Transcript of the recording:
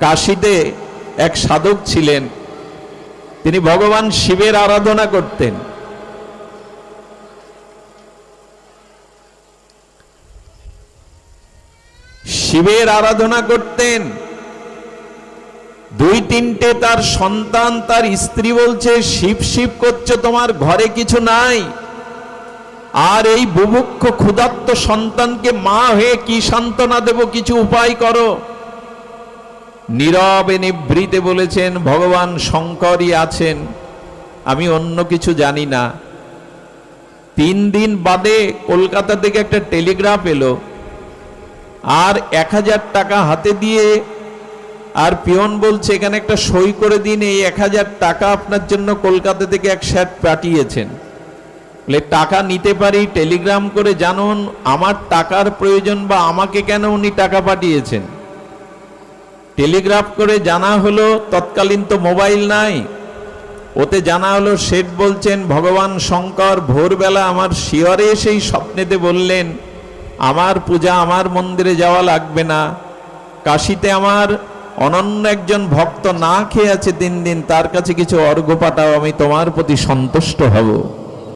কাশীতে এক সাধক ছিলেন। তিনি ভগবান শিবের আরাধনা করতেন। শিবের আরাধনা করতেন। দুই তিনটে তার সন্তান, তার স্ত্রী বলছে, শিব শিব করছে, তোমার ঘরে কিছু নাই। আর এই বুভুক্ষ ক্ষুধার্ত সন্তানকে মা হয়ে কি সান্ত্বনা দেব, কিছু উপায় করো। নীরবে নিভৃতে বলেছেন, ভগবান শঙ্করই আছেন। আমি অন্য কিছু জানি না। তিন দিন বাদে কলকাতা থেকে একটা টেলিগ্রাফ এলো, আর এক হাজার টাকা হাতে দিয়ে, আর পিয়ন বলছে, এখানে একটা সই করে দিন, এই এক হাজার টাকা আপনার জন্য কলকাতা থেকে এক শ্যাট পাঠিয়েছেন। বলে, টাকা নিতে পারি, টেলিগ্রাম করে জানুন, আমার টাকার প্রয়োজন বা আমাকে কেন উনি টাকা পাঠিয়েছেন? টেলিগ্রাফ করে জানা হলো, তৎকালীন তো মোবাইল নাই। ওতে জানা হলো, শেঠ বলছেন, ভগবান শঙ্কর, ভোরবেলা আমার শিয়রে সেই স্বপ্নেতে বললেন, আমার পূজা আমার মন্দিরে যাওয়া লাগবে না। কাশিতে আমার অনন্য একজন ভক্ত না খেয়ে আছে তিন দিন, তার কাছে কিছু অর্ঘ্য পাঠাও, আমি তোমার প্রতি সন্তুষ্ট হব।